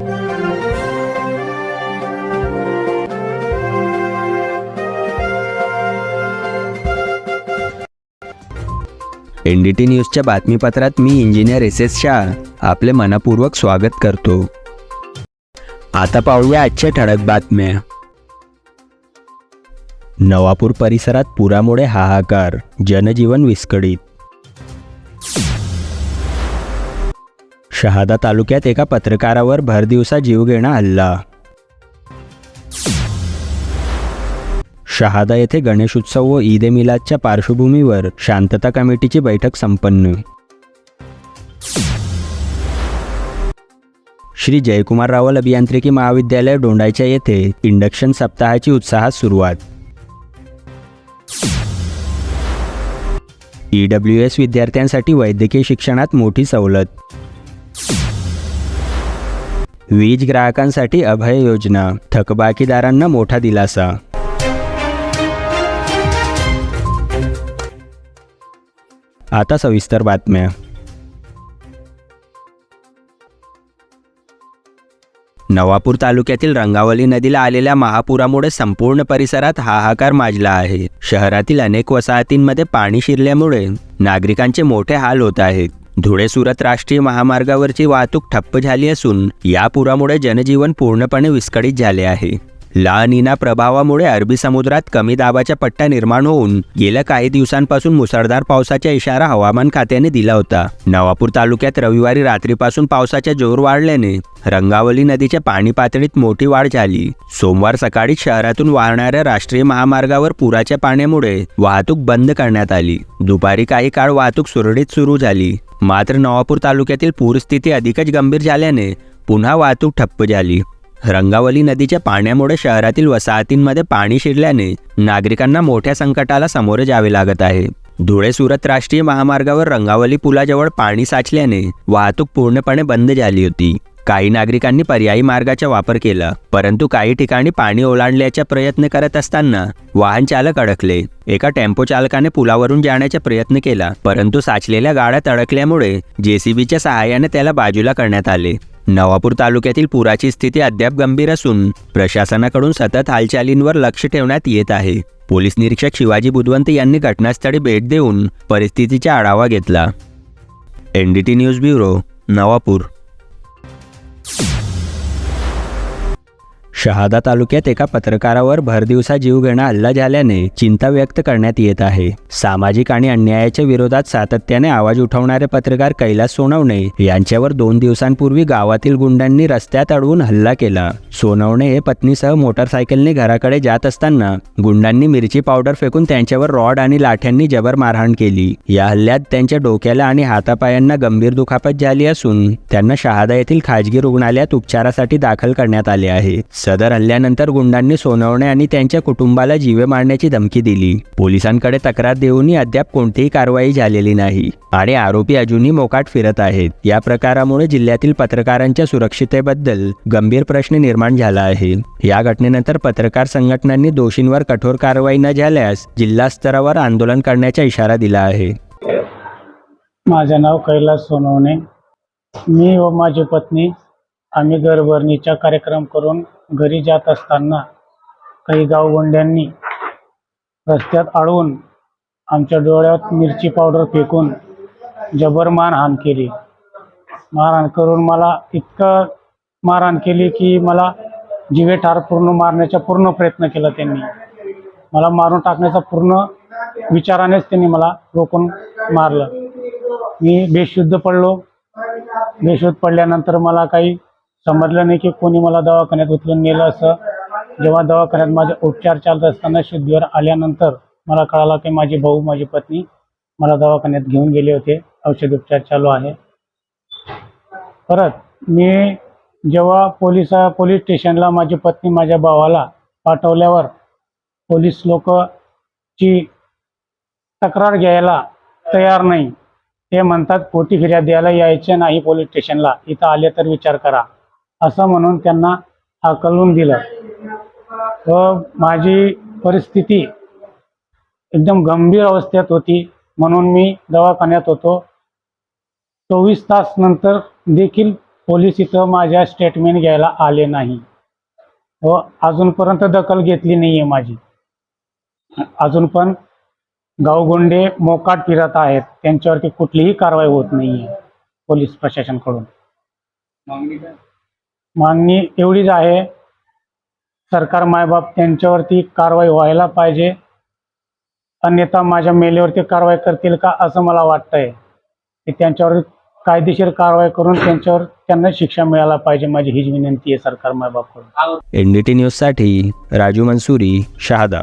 NDT न्यूजच्या बातमीपत्रात मी इंजिनियर एस एस शाह. आपले मनपूर्वक स्वागत करतो. आता पाहूया आजच्या ठळक बातम्या. नवापूर परिसरात पुरामुळे हाहाकार जनजीवन विस्कळीत. शहादा तालुक्यात एका पत्रकारावर भरदिवसा जीवघेणा हल्ला. शहादा येथे गणेशोत्सव व ईद ए मिलादच्या पार्श्वभूमीवर शांतता कमिटीची बैठक संपन्न. श्री जयकुमार रावल अभियांत्रिकी महाविद्यालय डोंडायच्या येथे इंडक्शन सप्ताहाची उत्साहात सुरुवात. ई डब्ल्यू एस विद्यार्थ्यांसाठी वैद्यकीय शिक्षणात मोठी सवलत. वीज ग्राहकांसाठी अभय योजना थकबाकीदारांना मोठा दिलासा. आता सविस्तर बातम्या. नवापूर तालुक्यातील रंगावली नदीला आलेल्या महापुरामुळे संपूर्ण परिसरात हाहाकार माजला आहे. शहरातील अनेक वसाहतींमध्ये पाणी शिरल्यामुळे नागरिकांचे मोठे हाल होत आहेत. धुळे सुरत राष्ट्रीय महामार्गावरची वाहतूक ठप्प झाली असून या पुरामुळे जनजीवन पूर्णपणे विस्कळीत झाले आहे. लानिना प्रभावामुळे अरबी समुद्रात कमी दाबाच्या पट्टा निर्माण होऊन गेल्या काही दिवसांपासून मुसळधार पावसाचा इशारा हवामान खात्याने दिला होता. नवापूर तालुक्यात रविवारी रात्रीपासून पावसाचा जोर वाढल्याने रंगावली नदीच्या पाणी पातळीत मोठी वाढ झाली. सोमवार सकाळी शहरातून वाहणाऱ्या राष्ट्रीय महामार्गावर पुराच्या पाण्यामुळे वाहतूक बंद करण्यात आली. दुपारी काही काळ वाहतूक सुरळीत सुरू झाली. मात्र नवापूर तालुक्यातील पूरस्थिती अधिकच गंभीर झाल्याने पुन्हा वाहतूक ठप्प झाली. रंगावली नदीच्या पाण्यामुळे शहरातील वसाहतींमध्ये पाणी शिरल्याने नागरिकांना मोठ्या संकटाला सामोरे जावे लागत आहे. धुळे सुरत राष्ट्रीय महामार्गावर रंगावली पुलाजवळ पाणी साचल्याने वाहतूक पूर्णपणे बंद झाली होती. काही नागरिकांनी पर्यायी मार्गाचा वापर केला परंतु काही ठिकाणी पाणी ओलांडल्याचा प्रयत्न करत असताना वाहन चालक अडकले. एका टेम्पो चालकाने पुलावरून जाण्याचा प्रयत्न केला परंतु साचलेल्या गाड्यात अडकल्यामुळे जेसीबीच्या सहाय्याने त्याला बाजूला करण्यात आले. नवापूर तालुक्यातील पुराची स्थिती अद्याप गंभीर असून प्रशासनाकडून सतत हालचालींवर लक्ष ठेवण्यात येत आहे. पोलीस निरीक्षक शिवाजी बुधवंत यांनी घटनास्थळी भेट देऊन परिस्थितीचा आढावा घेतला. NDT news bureau Navapur. Shahada तालुक्यात एका पत्रकारावर भरदिवसा जीवघेणा हल्ला झाल्याने चिंता व्यक्त करण्यात येत आहे. सामाजिक आणि अन्यायाच्या विरोधात सातत्याने आवाज उठवणारे पत्रकार कैलास सोनवणे यांच्यावर दोन दिवसांपूर्वी गावातील गुंडांनी रस्त्यात अडवून हल्ला केला. सोनवणे हे पत्नीसह मोटरसायकलने घराकडे जात असताना गुंडांनी मिरची पावडर फेकून त्यांच्यावर रॉड आणि लाठ्यांनी जबर मारहाण केली. या हल्ल्यात त्यांच्या डोक्याला आणि हातापायांना गंभीर दुखापत झाली असून त्यांना शहादा येथील खाजगी रुग्णालयात उपचारासाठी दाखल करण्यात आले आहे. सदर हल्ल्यानंतर गुंडांनी सोनवणे आणि त्यांच्या कुटुंबाला जीवे मारण्याची धमकी दिली. पोलिसांकडे तक्रार देऊनही अद्याप कोणतीही कारवाई झालेली नाही आणि आरोपी अजूनही मोकाट फिरत आहेत. या प्रकारामुळे जिल्ह्यातील पत्रकारांच्या सुरक्षितेबद्दल गंभीर प्रश्न निर्माण झाला आहे. या घटनेनंतर पत्रकार संघटनांनी दोषींवर कठोर कारवाई न झाल्यास जिल्हा स्तरावर आंदोलन करण्याचा इशारा दिला आहे. माझं नाव कैलास सोनवणे. मी व माझी पत्नी आम्ही घरभरणीचा कार्यक्रम करून घरी जात असताना काही गावगोंड्यांनी रस्त्यात अडवून आमच्या डोळ्यात मिरची पावडर फेकून जबर मारहाण केली. मारहाण करून मला इतकं मारहाण केली की मला जिवे ठार पूर्ण मारण्याचा पूर्ण प्रयत्न केला त्यांनी. मला मारून टाकण्याचा पूर्ण विचारानेच त्यांनी मला रोखून मारलं. मी बेशुद्ध पडलो. बेशुद्ध पडल्यानंतर मला काही समजलं नाही की कोणी मला दवाखान्यात उचलून नेलं असं. जेव्हा दवाखान्यात माझे उपचार चालत असताना शुद्धीवर आल्यानंतर मला कळालं की माझी भाऊ माझी पत्नी मला दवाखान्यात घेऊन गेले होते. औषध उपचार चालू आहे. परत मी जेव्हा पोलीस पोलीस स्टेशनला माझी पत्नी माझ्या भावाला पाठवल्यावर पोलीस लोकची तक्रार घ्यायला तयार नाही. ते म्हणतात पोटी फिर्याद द्यायला यायचे नाही पोलीस स्टेशनला. इथं आले तर विचार करा. असं म्हणून त्यांना आकलून दिलं. व माझी परिस्थिती एकदम गंभीर अवस्थेत होती म्हणून मी दवाखान्यात होतो. चोवीस तास नंतर देखील पोलीस इथं माझ्या स्टेटमेंट घ्यायला आले नाही. व अजूनपर्यंत दखल घेतली नाही आहे माझी. अजून पण गावगोंडे मोकाट फिरत आहेत. त्यांच्यावरती कुठलीही कारवाई होत नाही आहे पोलीस प्रशासनकडून. मागणी एवढीच आहे. सरकार मायबाप त्यांच्यावरती कारवाई व्हायला पाहिजे. अन्यथा माझ्या मेलेवरती कारवाई करतील का असं मला वाटतंय. की त्यांच्यावर कायदेशीर कारवाई करून त्यांच्यावर त्यांना शिक्षा मिळायला पाहिजे माझी हीच विनंती आहे सरकार मायबापकडून. एन डी न्यूजसाठी राजू मंसुरी शहादा.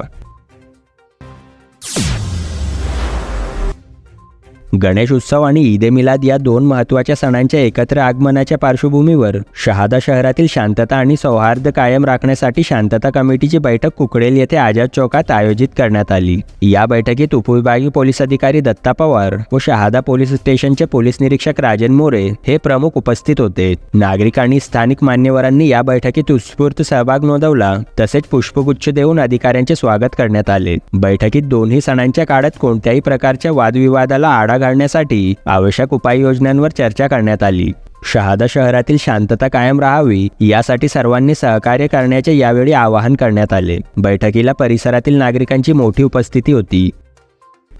गणेश उत्सव आणि ईद ए मिलाद या दोन महत्त्वाच्या सणांच्या एकत्र आगमनाच्या पार्श्वभूमीवर शहादा शहरातील शांतता आणि सौहार्द कायम राखण्यासाठी शांतता कमिटीची बैठक कुकडेल येथे आझाद चौकात आयोजित करण्यात आली. या बैठकीत उपविभागीय पोलीस अधिकारी दत्ता पवार व शहादा पोलीस स्टेशनचे पोलीस निरीक्षक राजन मोरे हे प्रमुख उपस्थित होते. नागरिक आणि स्थानिक मान्यवरांनी या बैठकीत उत्स्फूर्त सहभाग नोंदवला तसेच पुष्पगुच्छ देऊन अधिकाऱ्यांचे स्वागत करण्यात आले. बैठकीत दोन्ही सणांच्या काळात कोणत्याही प्रकारच्या वादविवादाला आडा घालण्यासाठी आवश्यक उपाययोजनांवर चर्चा करण्यात आली. शहादा शहरातील शांतता कायम राहावी यासाठी सर्वांनी सहकार्य करण्याचे यावेळी आवाहन करण्यात आले. बैठकीला परिसरातील नागरिकांची मोठी उपस्थिती होती.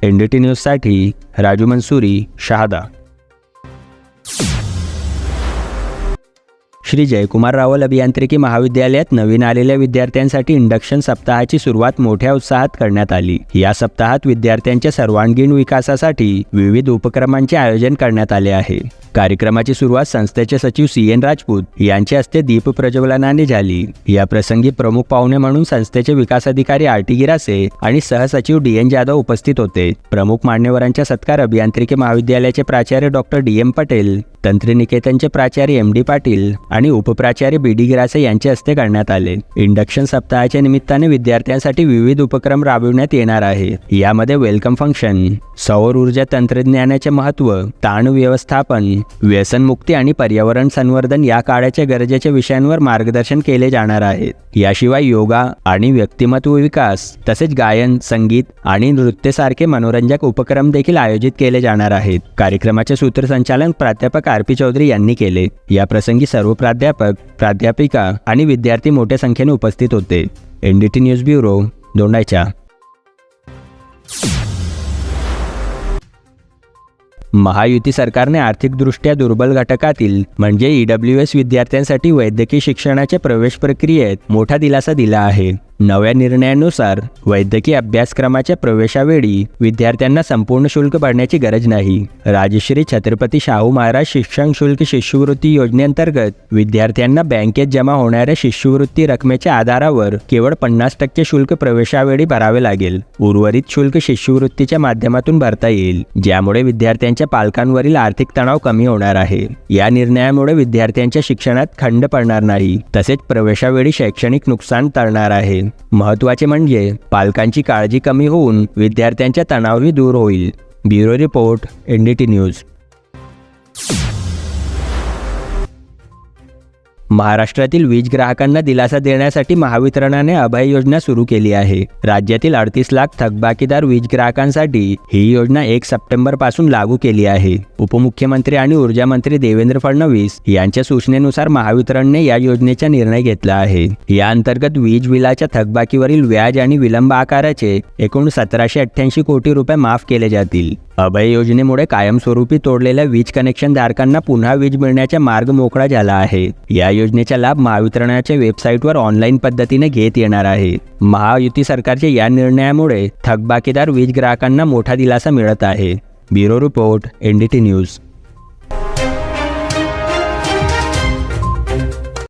एनडीटी न्यूजसाठी राजू मनसुरी शहादा. श्री जयकुमार रावल अभियांत्रिकी महाविद्यालयात नवीन आलेल्या विद्यार्थ्यांसाठी इंडक्शन सप्ताहाची सुरुवात मोठ्या उत्साहात करण्यात आली. या सप्ताहात विद्यार्थ्यांच्या सर्वांगीण विकासासाठी विविध उपक्रमांचे आयोजन करण्यात आले आहे. कार्यक्रमाची सुरुवात संस्थेचे सचिव सी एन राजपूत यांच्या हस्ते दीप प्रज्वलनाने झाली. या प्रसंगी प्रमुख पाहुणे म्हणून संस्थेचे विकास अधिकारी आर टी गिरासे आणि सहसचिव डी एन जाधव उपस्थित होते. प्रमुख मान्यवरांच्या सत्कार अभियांत्रिकी महाविद्यालयाचे प्राचार्य डॉक्टर डी एम पटेल तंत्रनिकेतनचे प्राचार्य एम डी पाटील आणि उपप्राचार्य बी डी गिरासे यांच्या हस्ते करण्यात आले. इंडक्शन सप्ताहाच्या निमित्ताने विद्यार्थ्यांसाठी विविध उपक्रम राबविण्यात येणार आहे. यामध्ये वेलकम फंक्शन सौर ऊर्जा तंत्रज्ञानाचे महत्त्व ताण व्यवस्थापन व्यसनमुक्ती आणि पर्यावरण संवर्धन या काळाच्या गरजेच्या विषयांवर मार्गदर्शन केले जाणार आहेत याशिवाय योगा आणि व्यक्तिमत्व विकास तसेच गायन संगीत आणि नृत्यसारखे मनोरंजक उपक्रम देखील आयोजित केले जाणार आहेत. कार्यक्रमाचे सूत्रसंचालन प्राध्यापक आर पी चौधरी यांनी केले. या प्रसंगी सर्व प्राध्यापक प्राध्यापिका आणि विद्यार्थी मोठ्या संख्येने उपस्थित होते. N D T news bureau दोंडायच्या Mahayuti सरकारने आर्थिकदृष्ट्या दुर्बल घटकातील म्हणजे ईडब्ल्यू एस विद्यार्थ्यांसाठी वैद्यकीय शिक्षणाच्या प्रवेश प्रक्रियेत मोठा दिलासा दिला आहे. नव्या निर्णयानुसार वैद्यकीय अभ्यासक्रमाच्या प्रवेशावेळी विद्यार्थ्यांना संपूर्ण शुल्क भरण्याची गरज नाही. राजश्री छत्रपती शाहू महाराज शिक्षण शुल्क शिष्यवृत्ती योजनेअंतर्गत विद्यार्थ्यांना बँकेत जमा होणाऱ्या शिष्यवृत्ती रकमेच्या आधारावर केवळ पन्नास टक्के शुल्क प्रवेशावेळी भरावे लागेल. उर्वरित शुल्क शिष्यवृत्तीच्या माध्यमातून भरता येईल ज्यामुळे विद्यार्थ्यांच्या पालकांवरील आर्थिक तणाव कमी होणार आहे. या निर्णयामुळे विद्यार्थ्यांच्या शिक्षणात खंड पडणार नाही तसेच प्रवेशावेळी शैक्षणिक नुकसान टळणार आहे. महत्त्वाचे म्हणजे पालकांची काळजी कमी होऊन विद्यार्थ्यांच्या तणावही दूर होईल. Bureau report N D T news. महाराष्ट्रातील वीज ग्राहकांना दिलासा देण्यासाठी महावितरणाने अभय योजना सुरू केली आहे. राज्यातील अडतीस लाख थकबाकीदार वीज ग्राहकांसाठी ही योजना एक सप्टेंबरपासून लागू केली आहे. उपमुख्यमंत्री आणि ऊर्जा मंत्री देवेंद्र फडणवीस यांच्या सूचनेनुसार महावितरणने या योजनेचा निर्णय घेतला आहे. या अंतर्गत वीज बिलाच्या थकबाकीवरील व्याज आणि विलंब आकाराचे एकूण सतराशे अठ्ठ्याऐंशी कोटी रुपये माफ केले जातील. अभय योजनेमुळे कायमस्वरूपी तोडलेल्या वीज कनेक्शन धारकांना पुन्हा वीज मिळण्याचा मार्ग मोकळा झाला आहे. या योजनेचा लाभ महावितरणाच्या वेबसाईटवर ऑनलाईन पद्धतीने घेत येणार आहे. महायुती सरकारच्या या निर्णयामुळे थकबाकीदार वीज ग्राहकांना मोठा दिलासा मिळत आहे. Bureau report N D T news.